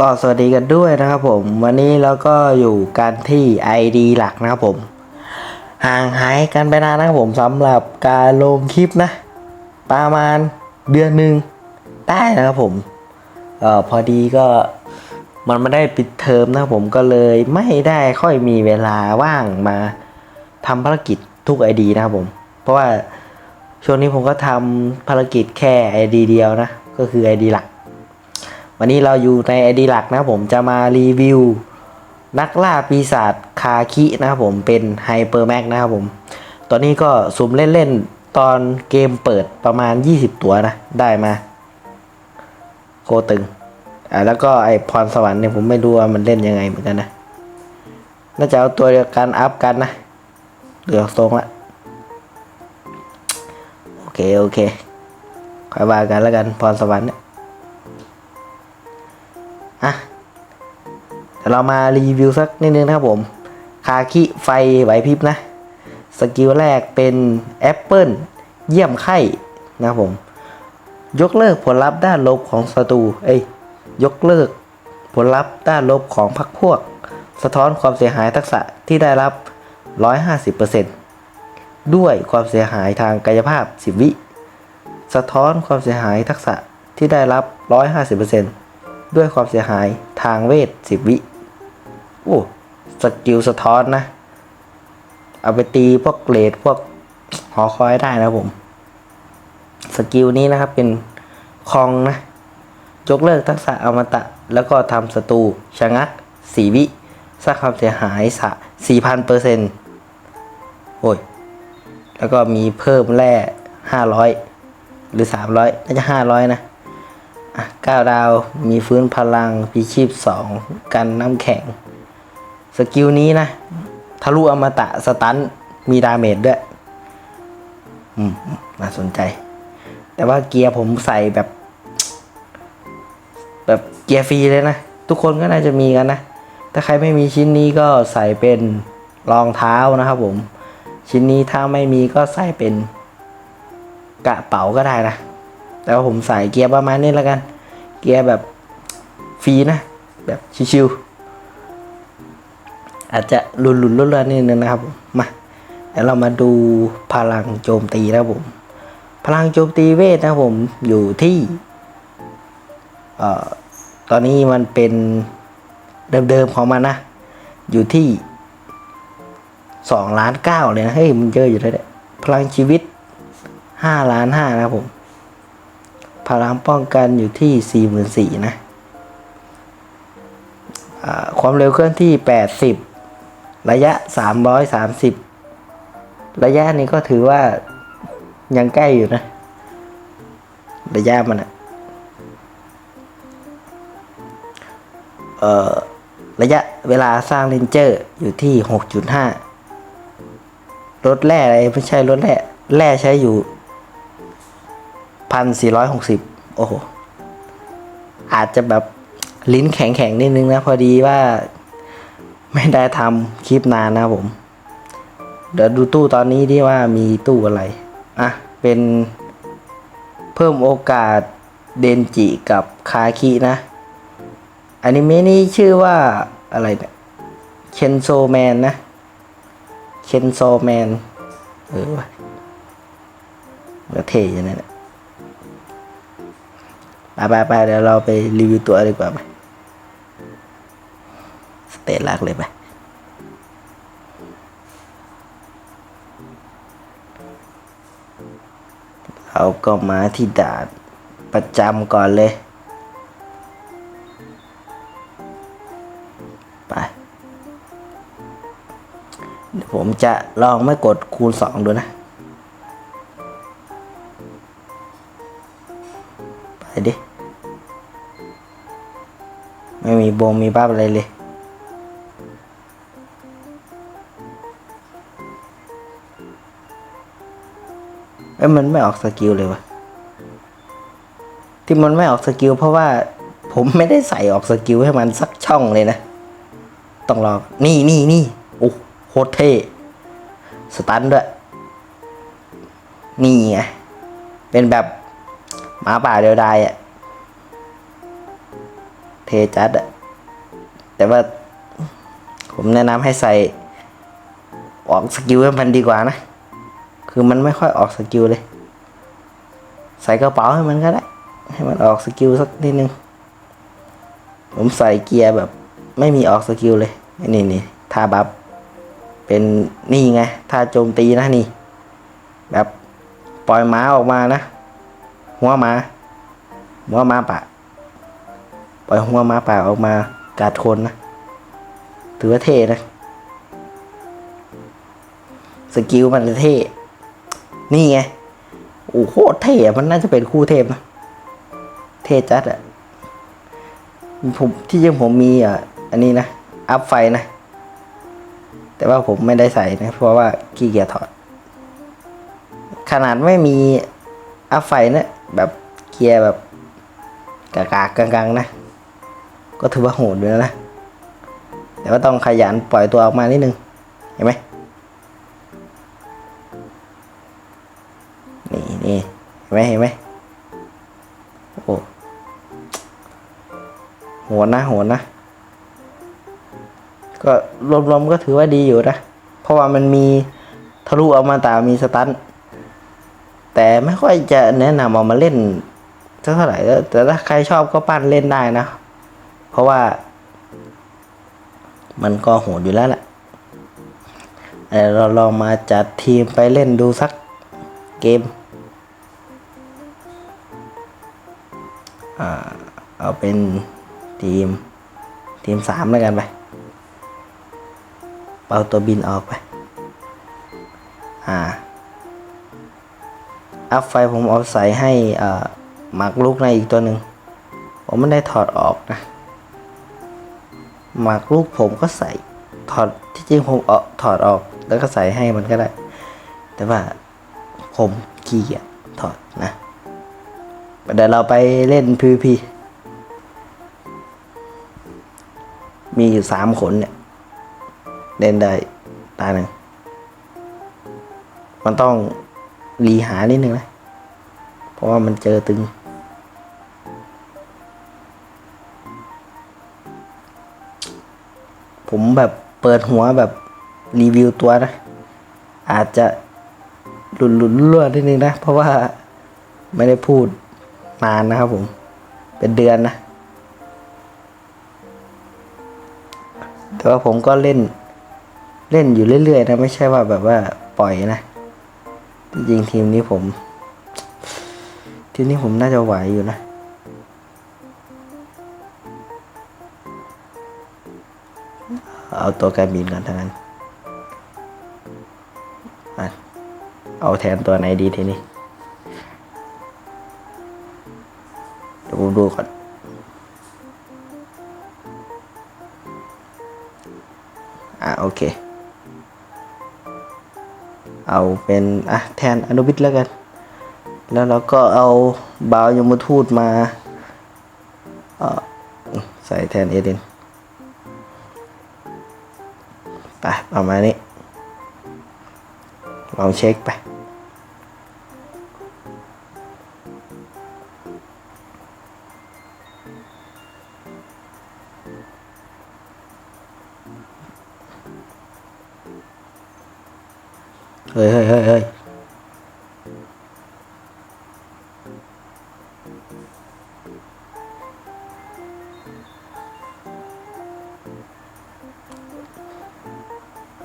ก็สวัสดีกันด้วยนะครับผม วันนี้เราก็อยู่กันที่ ID หลักนะครับผม ห่างหายกันไปนานนะครับผมสำหรับการลงคลิปนะ ประมาณเดือนหนึ่งได้นะครับผมเออพอดีก็มันไม่ได้ปิดเทอมนะครับผมก็เลยไม่ได้ค่อยมีเวลาว่างมาทำภารกิจทุก ID นะครับผม เพราะว่าช่วงนี้ผมก็ทำภารกิจแค่ ID เดียวนะ ก็คือ ID หลัก วันนี้เราอยู่ใน ID หลักนะครับผมจะมารีวิว นักล่าปีศาจคาคินะครับผมเป็นไฮเปอร์แม็กนะครับผม ตอนนี้ก็สุ่มเล่นๆ ตอนเกมเปิดประมาณ 20 ตัวนะ ได้มา โคตรตึง อ่าแล้วก็ไอพรสวรรค์เนี่ยผมไม่รู้ว่ามันเล่นยังไงเหมือนกันนะ น่าจะเอาตัวเดียวกันอัพกันนะ เหลือทรงละ โอเค โอเคค่อยว่ากันแล้วกันพรสวรรค์เนี่ย ดี๋ยวเรามารีวิวสักนิดนึงนะครับผม คาคิไฟไหวพริบนะ สกิลแรกเป็นแอปเปิลเยี่ยมไข้นะครับผม ยกเลิกผลลัพธ์ด้านลบของศัตรู เอ้ย ยกเลิกผลลัพธ์ด้านลบของพรรคพวก สะท้อนความเสียหายทักษะที่ได้รับ 150%ด้วยความเสียหายทางกายภาพ 10 วิ สะท้อนความเสียหายทักษะที่ได้รับ 150%ด้วยความเสียหายทางเวท 10 วิ โอ้สกิลสะท้อนนะ เอาไปตีพวกเกรดพวกหอคอยได้นะผม สกิลนี้นะครับเป็นคองนะยกเลิกทักษะอมตะ แล้วก็ทำศัตรูชะงักสีวิ สร้างความเสียหายสะ4,000เปอร์เซ็นต์โอ้ย แล้วก็มีเพิ่มแร่500หรือ300น่าจะ500นะอะ9ดาวมีฟื้นพลังพีชีพ2กันน้ำแข็ง สกิลนี้นะทะลุอมตะสตันมีดาเมจด้วย อืม น่าสนใจ แต่ว่าเกียร์ผมใส่แบบ แบบเกียร์ฟรีเลยนะ ทุกคนก็น่าจะมีกันนะ ถ้าใครไม่มีชิ้นนี้ก็ใส่เป็นรองเท้านะครับผม ชิ้นนี้ถ้าไม่มีก็ใส่เป็นกระเป๋าก็ได้นะ แต่ว่าผมใส่เกียร์ประมาณนี้แล้วกัน เกียร์แบบฟรีนะ แบบชิวๆ อาจจะลุนๆลุ่นๆนิดนึงนะครับผมมาเดี๋ยวเรามาดูพลังโจมตีนะครับผม พลังโจมตีเวทนะครับผมอยู่ที่เอ่อตอนนี้มันเป็นเดิมๆของมันนะ อยู่ที่สองล้านเก้าเลยนะเฮ้ยมันเยอะอยู่เลยเนี่ยพลังชีวิตห้าล้านห้านะผม พลังป้องกันอยู่ที่สี่หมื่นสี่นะความเร็วเคลื่อนที่แปดสิบ ระยะสามร้อยสามสิบระยะนี้ก็ถือว่ายังใกล้อยู่นะ ระยะมันอะเอ่อระยะเวลาสร้างเลนเจอร์อยู่ที่หกจุดห้ารถแร่อะไรไม่ใช่รถแร่แร่ใช้อยู่พันสี่ร้อยหกสิบโอ้โห อาจจะแบบลิ้นแข็งๆนิดนึงนะ พอดีว่า ไม่ได้ทำคลิปนานนะผม เดี๋ยวดูตู้ตอนนี้ที่ว่ามีตู้อะไร อะ เป็นเพิ่มโอกาสเดนจิกับคาคินะอนิเมะนี้ชื่อว่าอะไรเนี่ยเชนโซแมนนะเชนโซแมนเออวะก็เท่อย่างนั้นแหละไปไปไปเดี๋ยวเราไปรีวิวตัวดีกว่าไป เตจแรกเลยไปเราก็มาที่ด่านประจำก่อนเลย ไป เดี๋ยวผมจะลองไม่กดคูณสองดูนะ ไปดิ ไม่มีบงมีบ้าอะไรเลย อ้ยมันไม่ออกสกิลเลยวะที่มันไม่ออกสกิลเพราะว่าผมไม่ได้ใส่ออกสกิลให้มันสักช่องเลยนะ ต้องลอง นี่นี่นี่โอ้โคตรเท่สตันด้วย นี่ไง เป็นแบบหมาป่าเดียวดายอะเทจัดอะแต่ว่า ผมแนะนำให้ใส่ออกสกิลให้มันดีกว่านะ คือมันไม่ค่อยออกสกิลเลย ใส่กระเป๋าให้มันก็ได้ ให้มันออกสกิลสักนิดนึง ผมใส่เกียร์แบบ ไม่มีออกสกิลเลย นี่นี่ท่าบัฟเป็นนี่ไงท่าโจมตีนะนี่ แบบปล่อยม้าออกมานะ หัวมา หัวมาป่าปล่อยหัวมาป่าออกมากาดคนนะ ถือว่าเท่นะสกิลมันจะเท่ นี่ไง โอ้โหเท่มันน่าจะเป็นคู่เทพนะ เทจัดอะผมที่จริงผมมีอะ อันนี้นะ อัพไฟนะ แต่ว่าผมไม่ได้ใส่นะ เพราะว่าขี้เกียจถอด ขนาดไม่มีอัพไฟนะแบบเกียร์แบบกากกลางๆนะ ก็ถือว่าโหดอยู่แล้วนะ แต่ว่าต้องขยันปล่อยตัวออกมานิดนึง เห็นไหม ไหมเห็นไหมโอ้โหดนะโหดนะ ก็รวมๆก็ถือว่าดีอยู่นะ เพราะว่ามันมีทะลุออกมาตามีสตันแต่ไม่ค่อยจะแนะนำเอามาเล่นเท่าไหร่แต่ถ้าใครชอบก็ปั้นเล่นได้นะ เพราะว่า มันก็โหดอยู่แล้วแหละเอ่เราลองมาจัดทีมไปเล่นดูสักเกม เอาเป็นทีม ทีมสามแล้วกันไป เอาตัวบินออกไป อ่า อัพไฟผมเอาใส่ให้อ่าหมักลูกในอีกตัวหนึ่ง ผมไม่ได้ถอดออกนะ หมากลูกผมก็ใส่ถอดที่จริงผมเอาถอดออกแล้วก็ใส่ให้มันก็ได้ แต่ว่าผมขี้เกียจถอดนะ เดี๋ยวเราไปเล่น PVP มีอยู่สามคนเนี่ย เล่นได้ตาหนึ่ง มันต้องรีหานิดนึงนะ เพราะว่ามันเจอตึง ผมแบบเปิดหัวแบบรีวิวตัวนะ อาจจะหลุดหลุดรั่วนิดนึงนะ เพราะว่าไม่ได้พูด นานนะครับผม เป็นเดือนนะ แต่ว่าผมก็เล่นเล่นอยู่เรื่อยๆนะ ไม่ใช่ว่าแบบว่าปล่อยนะ จริงทีมนี้ผม ทีมนี้ผมน่าจะไหวอยู่นะเอาตัวการบินก่อนทั้งนั้น เอาแทนตัวไหนดีทีนี้ ดูก่อน อะโอเค เอาเป็นอะแทนอนุวิทย์แล้วกัน แล้วเราก็เอาบาวยมทูตมาเอ่อใส่แทนเอเดนไปประมาณนี้ ลองเช็คไป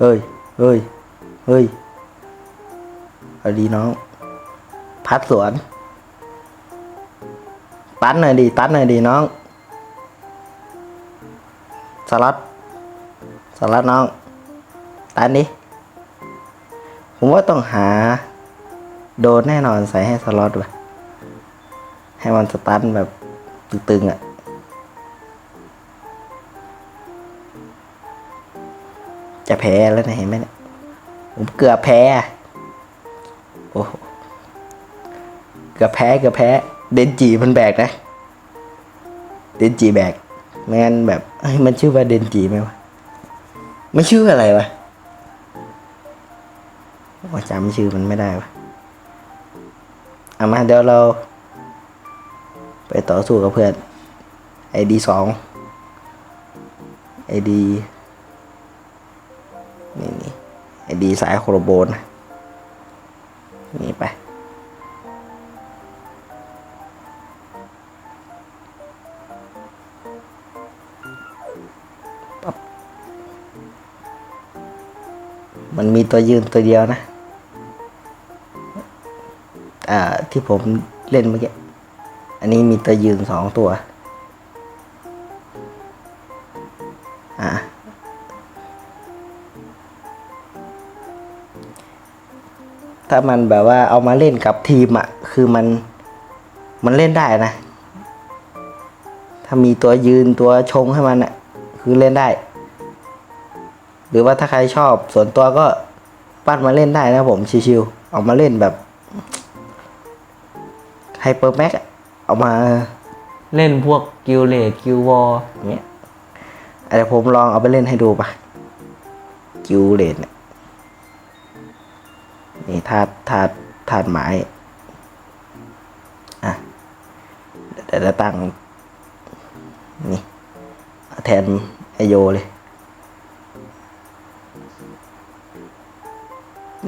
เฮ้ยเฮ้ยเฮ้ยเอดีน้อง พัดสวน ตันหน่อยดี ตันหน่อยดีน้อง สลัด สลัดน้อง ตันดิ ผมว่าต้องหา โดนแน่นอนใส่ให้สล็อตว่ะให้มันสตันแบบตึงๆอะ จะแพ้แล้วนะเห็นไหมเนี่ยผมเกือบแพ้โอ้โหเกือบแพ้เกือบแพ้ เดนจีมันแบกนะ เดนจีแบกไม่งั้นแบบมันชื่อว่าเดนจีไหมวะไม่ชื่ออะไรวะว่าจำชื่อมันไม่ได้วะเอามาเดี๋ยวเรา ไปต่อสู้กับเพื่อนไอดีสองไอดี ดีสายโครโบนนะนี่ไป มันมีตัวยืนตัวเดียวนะ อ่า ที่ผมเล่นเมื่อกี้ อันนี้มีตัวยืนสองตัว ถ้ามันแบบว่าเอามาเล่นกับทีมอะคือมันมันเล่นได้นะ ถ้ามีตัวยืนตัวชงให้มันอะคือเล่นได้ หรือว่าถ้าใครชอบส่วนตัวก็ปั้นมาเล่นได้นะผมชิวๆเอามาเล่นแบบไฮเปอร์แม็กเอามาเล่นพวกกิลเลดกิลวอลเนี้ยอาจจะผมลองเอาไปเล่นให้ดูปะกิวเลนเนี่ย นี่ธาตุธาตุธาตุไม้อะเดี๋ยวจะตั้งนี่แทนไอโยเลย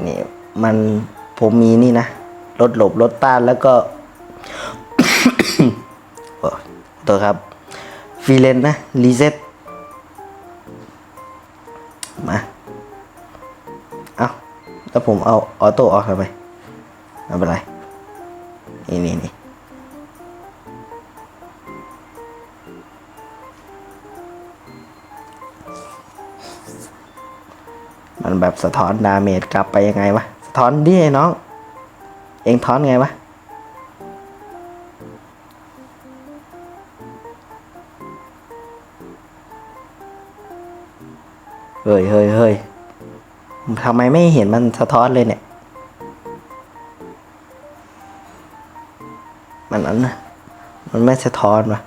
นี่มันผมมีนี่นะลดหลบลดต้านแล้วก็โอตัวครับฟรีเลนนะรีเซ็ตมา เอา แล้วผมเอาออโต้ออกทำไมไม่เป็นไร นี่นี่นี่มันแบบสะท้อนดาเมจกลับไปยังไงวะ สะท้อนดิไอ้น้อง เองท้อนไงวะ เฮ้ยเฮ้ยเฮ้ย ทำไมไม่เห็นมันสะท้อนเลยเนี่ย มันนั้นนะมันไม่สะท้อนวะ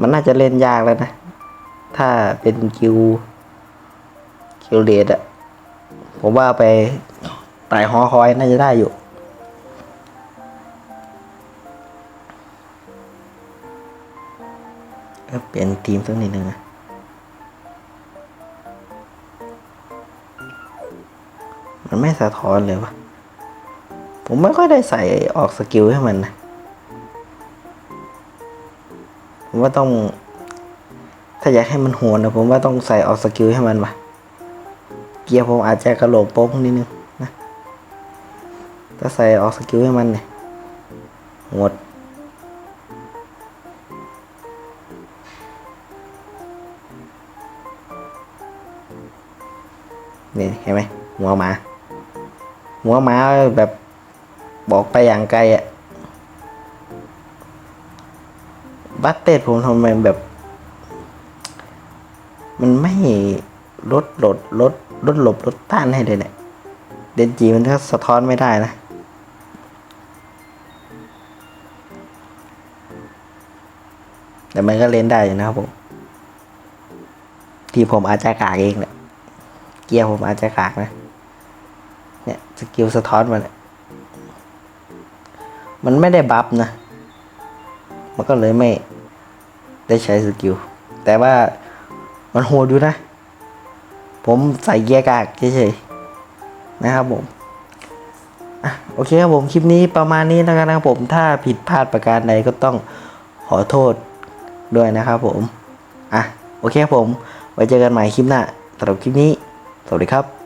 มันน่าจะเล่นยากแล้วนะ ถ้าเป็นคิว คิวเดดอะผมว่าไปไต่หอคอยน่าจะได้อยู่เปลี่ยนทีมสักนิดนึงนะ มันไม่สะท้อนเลยวะผมไม่ค่อยได้ใส่ออกสกิลให้มันนะผมว่าต้อง ถ้าอยากให้มันโหนนะผมว่าต้องใส่ออกสกิลให้มันวะเกียร์ผมอาจจะกระโหลกโป๊กนิดนึงนะถ้าใส่ออกสกิลให้มันเนี่ยหมดนี่เห็นไหมหัวหมา หัวหมาแบบบอกไปอย่างไกลอะบัตเต็ดผมทำไมแบบ มันไม่ลดลดลดลดหลบลดต้านให้เลยเนี่ยเดนจีมันก็สะท้อนไม่ได้นะแต่มันก็เล่นได้นะครับผม ที่ผมอาจจะกากเองแหละ เกียร์ผมอาจจะกากนะ เนี่ยสกิลสะท้อนมันเนี่ยมันไม่ได้บัฟนะ มันก็เลยไม่ได้ใช้สกิล แต่ว่ามันโหดอยู่นะ ผมใส่เกียร์กากเฉยๆนะครับผมอะโอเคครับผมคลิปนี้ประมาณนี้แล้วกันนะครับผมถ้าผิดพลาดประการใดก็ต้องขอโทษด้วยนะครับผม อะ โอเคครับผม ไว้เจอกันใหม่คลิปหน้าสำหรับคลิปนี้ สวัสดีครับ